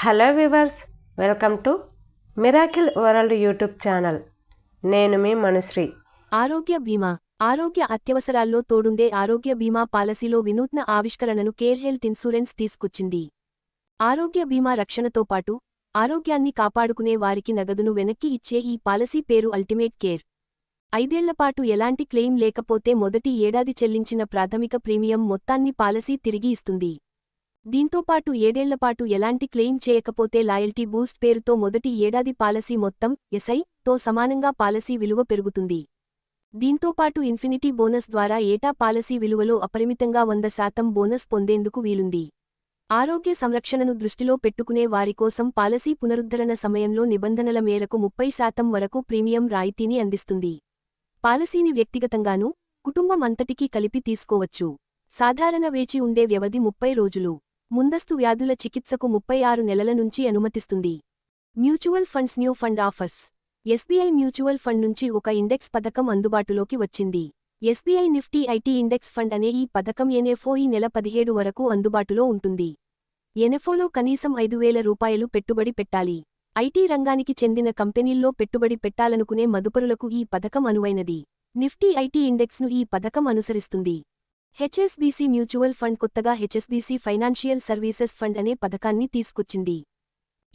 Hello viewers welcome to miracle world YouTube channel. నేను మీ మనుశ్రీ. ఆరోగ్య బీమా ఆరోగ్య అత్యవసరాల్లో తోడుండే ఆరోగ్య బీమా పాలసీలో వినూత్న ఆవిష్కరణను కేర్ హెల్త్ ఇన్సూరెన్స్ తీసుకొచ్చింది. ఆరోగ్య బీమా రక్షణతో పాటు ఆరోగ్యాన్ని కాపాడుకునే వారికి నగదును వెనక్కి ఇచ్చే ఈ పాలసీ పేరు అల్టిమేట్ కేర్. ఐదేళ్ళపాటు ఎలాంటి క్లెయిమ్ లేకపోతే మొదటి ఏడాది చెల్లించిన ప్రాథమిక ప్రీమియం మొత్తాన్ని పాలసీ తిరిగి ఇస్తుంది. దీంతోపాటు ఏడేళ్ళపాటు ఎలాంటి క్లెయిమ్ చేయకపోతే లాయల్టీ బూస్ట్ పేరుతో మొదటి ఏడాది పాలసీ మొత్తం ఎస్ఐ తో సమానంగా పాలసీ విలువ పెరుగుతుంది. దీంతోపాటు ఇన్ఫినిటీ బోనస్ ద్వారా ఏటా పాలసీ విలువలో అపరిమితంగా వంద శాతం బోనస్ పొందేందుకు వీలుంది. ఆరోగ్య సంరక్షణను దృష్టిలో పెట్టుకునే వారి కోసం పాలసీ పునరుద్ధరణ సమయంలో నిబంధనల మేరకు ముప్పై శాతం వరకు ప్రీమియం రాయితీని అందిస్తుంది. పాలసీని వ్యక్తిగతంగానూ కుటుంబం అంతటికీ కలిపి తీసుకోవచ్చు. సాధారణ వేచి ఉండే వ్యవధి ముప్పై రోజులు. ముందస్తు వ్యాధుల చికిత్సకు ముప్పై ఆరు నెలల నుంచి అనుమతిస్తుంది. Mutual funds new fund offers. SBI mutual fund నుంచి ఒక ఇండెక్స్ పథకం అందుబాటులోకి వచ్చింది. SBI Nifty IT index fund అనే ఈ పథకం ఎన్ఎఫ్ఓ ఈ నెల పదిహేడు వరకు అందుబాటులో ఉంటుంది. ఎన్ఎఫ్ఓలో కనీసం ఐదు వేల రూపాయలు పెట్టుబడి పెట్టాలి. ఐటీ రంగానికి చెందిన కంపెనీల్లో పెట్టుబడి పెట్టాలనుకునే మదుపరులకు ఈ పథకం అనువైనది. నిఫ్టీ ఐటీ ఇండెక్స్ను ఈ పథకం అనుసరిస్తుంది. హెచ్ఎస్బీసీ మ్యూచువల్ ఫండ్ కొత్తగా హెచ్ఎస్బీసీ ఫైనాన్షియల్ సర్వీసెస్ ఫండ్ అనే పథకాన్ని తీసుకొచ్చింది.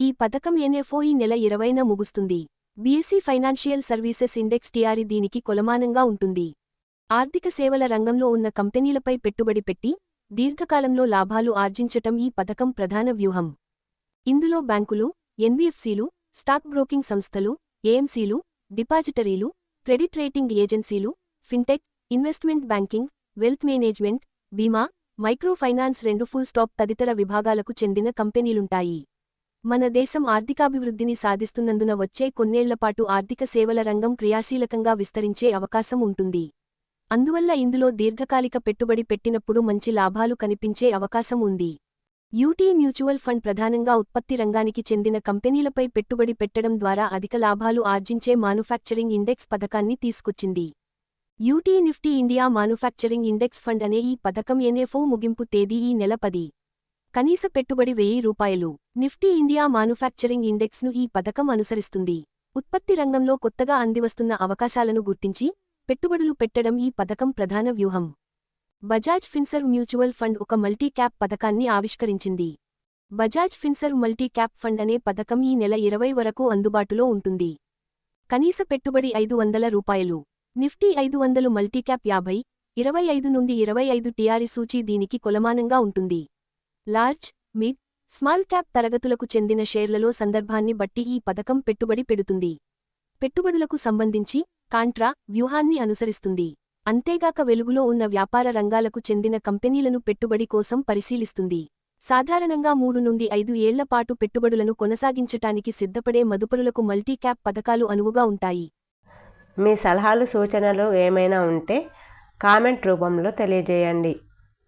ఈ పథకం ఎన్ఎఫ్ఓ ఈ నెల ఇరవైన ముగుస్తుంది. BSE financial services index TRI దీనికి కొలమానంగా ఉంటుంది. ఆర్థిక సేవల రంగంలో ఉన్న కంపెనీలపై పెట్టుబడి పెట్టి దీర్ఘకాలంలో లాభాలు ఆర్జించటం ఈ పథకం ప్రధాన వ్యూహం. ఇందులో బ్యాంకులు ఎన్బీఎఫ్సీలు స్టాక్ బ్రోకింగ్ సంస్థలు ఏఎంసీలు డిపాజిటరీలు క్రెడిట్ రేటింగ్ ఏజెన్సీలు fintech investment banking wealth management బీమా మైక్రోఫైనాన్స్ రెండు ఫుల్ స్టాప్ తదితర విభాగాలకు చెందిన కంపెనీలుంటాయి. మన దేశం ఆర్థికాభివృద్ధిని సాధిస్తున్నందున వచ్చే కొన్నేళ్ళపాటు ఆర్థిక సేవల రంగం క్రియాశీలకంగా విస్తరించే అవకాశం ఉంటుంది. అందువల్ల ఇందులో దీర్ఘకాలిక పెట్టుబడి పెట్టినప్పుడు మంచి లాభాలు కనిపించే అవకాశం ఉంది. యూటీ మ్యూచువల్ ఫండ్ ప్రధానంగా ఉత్పత్తి రంగానికి చెందిన కంపెనీలపై పెట్టుబడి పెట్టడం ద్వారా అధిక లాభాలు ఆర్జించే మానుఫ్యాక్చరింగ్ ఇండెక్స్ పథకాన్ని తీసుకొచ్చింది. UT Nifty India manufacturing index fund అనే ఈ పథకం ఎన్ఎఫ్ఓ ముగింపు తేదీ ఈ నెల పది. కనీస పెట్టుబడి వెయ్యి రూపాయలు. నిఫ్టీ ఇండియా మానుఫ్యాక్చరింగ్ ఇండెక్స్ను ఈ పథకం అనుసరిస్తుంది. ఉత్పత్తి రంగంలో కొత్తగా అందివస్తున్న అవకాశాలను గుర్తించి పెట్టుబడులు పెట్టడం ఈ పథకం ప్రధాన వ్యూహం. బజాజ్ ఫిన్సర్ మ్యూచువల్ ఫండ్ ఒక మల్టీ క్యాప్ పథకాన్ని ఆవిష్కరించింది. Bajaj Finserv multi cap fund అనే పథకం ఈ నెల ఇరవై వరకు అందుబాటులో ఉంటుంది. కనీస పెట్టుబడి ఐదు వందల రూపాయలు. నిఫ్టీ ఐదు వందలు మల్టీక్యాప్ యాభై ఇరవై ఐదు నుండి ఇరవై ఐదు టీఆర్ఈ సూచీ దీనికి కొలమానంగా ఉంటుంది. లార్జ్ మిడ్ స్మాల్ క్యాప్ తరగతులకు చెందిన షేర్లలో సందర్భాన్ని బట్టి ఈ పథకం పెట్టుబడి పెడుతుంది. పెట్టుబడులకు సంబంధించి కాంట్రా వ్యూహాన్ని అనుసరిస్తుంది. అంతేగాక వెలుగులో ఉన్న వ్యాపార రంగాలకు చెందిన కంపెనీలను పెట్టుబడి కోసం పరిశీలిస్తుంది. సాధారణంగా మూడు నుండి ఐదు ఏళ్ళపాటు పెట్టుబడులను కొనసాగించటానికి సిద్ధపడే మదుపరులకు మల్టీ క్యాప్ పథకాలు అనువుగా ఉంటాయి. మీ సలహాలు సూచనలు ఏమైనా ఉంటే కామెంట్ రూపంలో తెలియజేయండి.